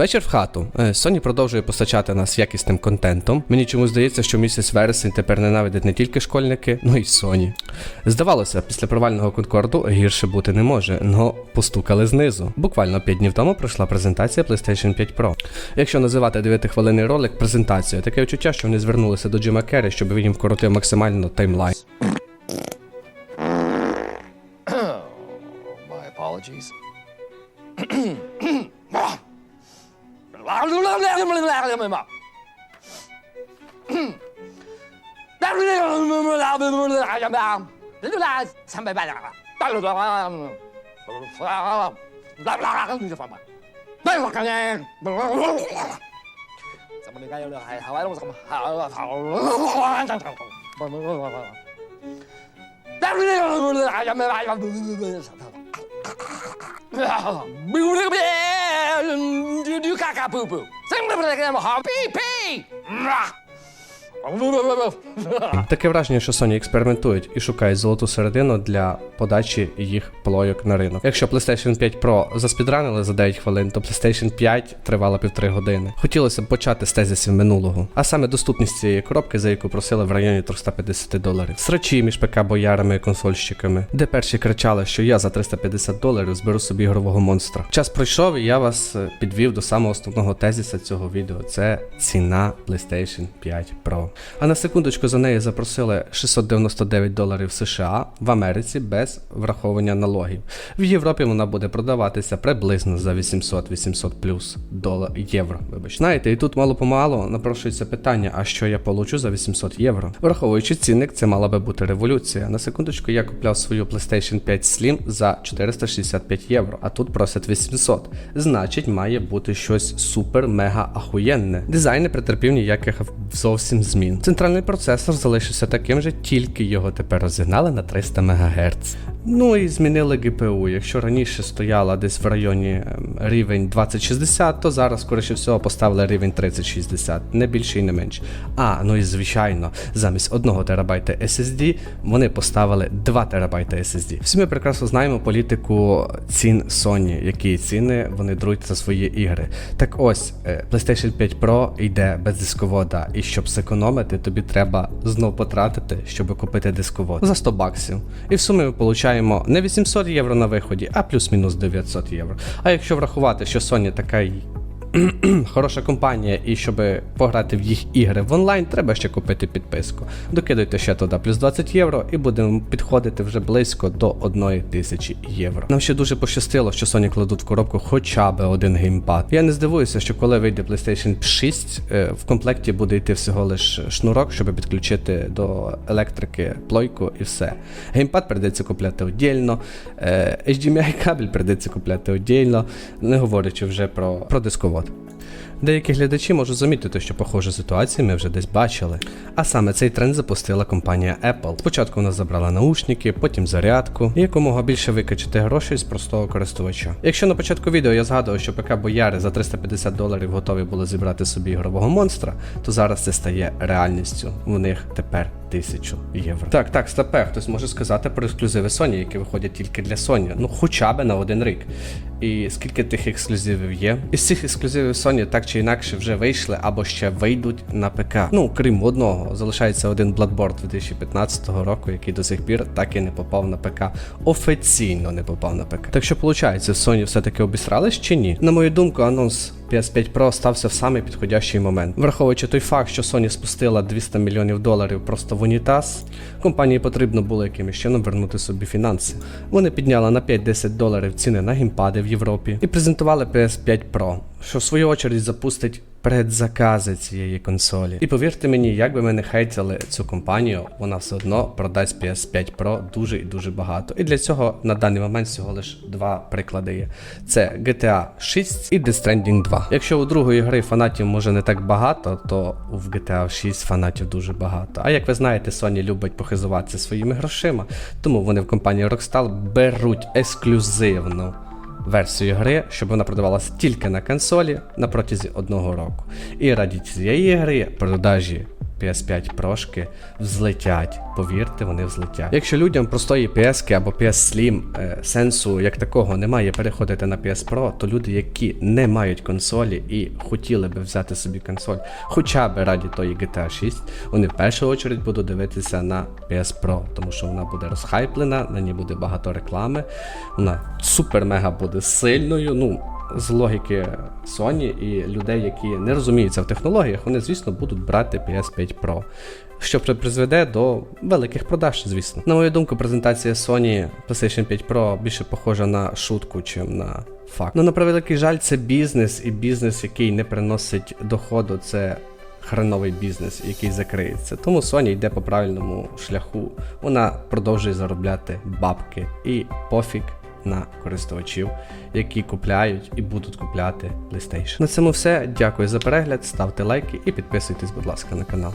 Вечір в хату. Е, Sony продовжує постачати нас якісним контентом. Мені чомусь здається, що місяць вересень тепер ненавидять не тільки школьники, ну і Sony. Здавалося, після провального конкорду гірше бути не може, но постукали знизу. Буквально 5 днів тому пройшла презентація PlayStation 5 Pro. Якщо називати 9-хвилинний ролик презентацією, таке відчуття, що вони звернулися до Джима Керрі, щоб він їм вкоротив максимально таймлайн. My apologies. 们嘛。人就拿三百八两了，大了多啊！拉拉拉，你就发嘛，那我看见，咱们那个有了，还还玩弄什么？好了，好了，慌张张，不不不不不，那不是，哎呀，没办法，不不不不，没有那个。do do caca poo poo. Hobby pee. Таке враження, що Sony експериментують і шукають золоту середину для подачі їх плойок на ринок. Якщо PlayStation 5 Pro заспідранили за 9 хвилин, то PlayStation 5 тривала півтори години. Хотілося б почати з тезисів минулого, а саме доступність цієї коробки, за яку просили в районі 350 доларів. Срачі між ПК боярами і консольщиками, де перші кричали, що я за 350 доларів зберу собі ігрового монстра. Час пройшов, і я вас е, підвів до самого основного тезіса цього відео. Це ціна PlayStation 5 Pro. А на секундочку за неї запросили 699 доларів США в Америці без враховування налогів. В Європі вона буде продаватися приблизно за 800-800 плюс долар євро. Вибач, знаєте, і тут мало помалу напрошується питання: а що я получу за 800 євро? Враховуючи цінник, це мала би бути революція. На секундочку я купляв свою PlayStation 5 Slim за 465 євро, а тут просять 800. Значить, має бути щось супер-мега ахуєнне. Дизайн не претерпів ніяких зовсім змін. Центральний процесор залишився таким же, тільки його тепер розігнали на 300 МГц. Ну і змінили GPU. Якщо раніше стояла десь в районі ем, рівень 2060, то зараз, скоріше всього, поставили рівень 3060, не більше і не менше. А, ну і звичайно, замість 1 ТБ SSD вони поставили 2 ТБ SSD. Всі ми прекрасно знаємо політику цін Sony, які ціни вони друють за свої ігри. Так ось, е, PlayStation 5 Pro йде без дисковода, і щоб зекономити, тобі треба знов потратити, щоб купити дисковод за 100 баксів. І в сумі ми получаємо не 800 євро на виході, а плюс-мінус 900 євро. А якщо врахувати, що Sony така хороша компанія, і щоб пограти в їх ігри в онлайн, треба ще купити підписку. Докидуйте ще туди плюс 20 євро і будемо підходити вже близько до 1 тисячі євро. Нам ще дуже пощастило, що Sony кладуть в коробку хоча б один геймпад. Я не здивуюся, що коли вийде PlayStation 6, е, в комплекті буде йти всього лиш шнурок, щоб підключити до електрики плойку і все. Геймпад прийдеться купляти віддільно, е, HDMI кабель прийдеться купляти віддільно, не говорячи вже про, про дисковод. Деякі глядачі можуть замітити, що похожі ситуації ми вже десь бачили. А саме цей тренд запустила компанія Apple. Спочатку вона забрала наушники, потім зарядку, і якомога більше викачати грошей з простого користувача. Якщо на початку відео я згадував, що ПК Бояри за 350 доларів готові були зібрати собі ігрового монстра, то зараз це стає реальністю. У них тепер 1000 євро. Так, так, стопе, хтось може сказати про ексклюзиви Sony, які виходять тільки для Sony, ну хоча б на один рік. І скільки тих ексклюзивів є? Із цих ексклюзивів Sony так чи інакше вже вийшли або ще вийдуть на ПК. Ну, крім одного, залишається один Bloodborne 2015 року, який до сих пір так і не попав на ПК. Офіційно не попав на ПК. Так що, виходить, Sony все-таки обісрались чи ні? На мою думку, анонс PS5 Pro стався в самий підходящий момент. Враховуючи той факт, що Sony спустила 200 мільйонів доларів просто в унітаз, компанії потрібно було якимось чином вернути собі фінанси. Вони підняли на 5-10 доларів ціни на геймпади в Європі і презентували PS5 Pro, що в свою очередь запустить предзакази цієї консолі. І повірте мені, як би ми не хейтили цю компанію, вона все одно продасть PS5 Pro дуже і дуже багато. І для цього на даний момент всього лише два приклади є: це GTA 6 і Death Stranding 2. Якщо у другої гри фанатів може не так багато, то в GTA 6 фанатів дуже багато. А як ви знаєте, Sony любить похизуватися своїми грошима, тому вони в компанії Rockstar беруть ексклюзивну версію гри, щоб вона продавалася тільки на консолі на протязі одного року. І раді цієї гри продажі PS5 прошки взлетять. Повірте, вони взлетять. Якщо людям простої PS або PS Slim е, сенсу як такого немає переходити на PS Pro, то люди, які не мають консолі і хотіли би взяти собі консоль, хоча б раді тої GTA 6, вони в першу очередь будуть дивитися на PS Pro, тому що вона буде розхайплена, на ній буде багато реклами, вона супер-мега буде сильною. Ну, з логіки Sony і людей, які не розуміються в технологіях, вони, звісно, будуть брати PS5 Pro. Що призведе до великих продаж, звісно. На мою думку, презентація Sony PlayStation 5 Pro більше похожа на шутку, чим на факт. Ну, на превеликий жаль, це бізнес, і бізнес, який не приносить доходу, це хреновий бізнес, який закриється. Тому Sony йде по правильному шляху. Вона продовжує заробляти бабки і пофіг на користувачів, які купляють і будуть купляти PlayStation. На цьому все. Дякую за перегляд, ставте лайки і підписуйтесь, будь ласка, на канал.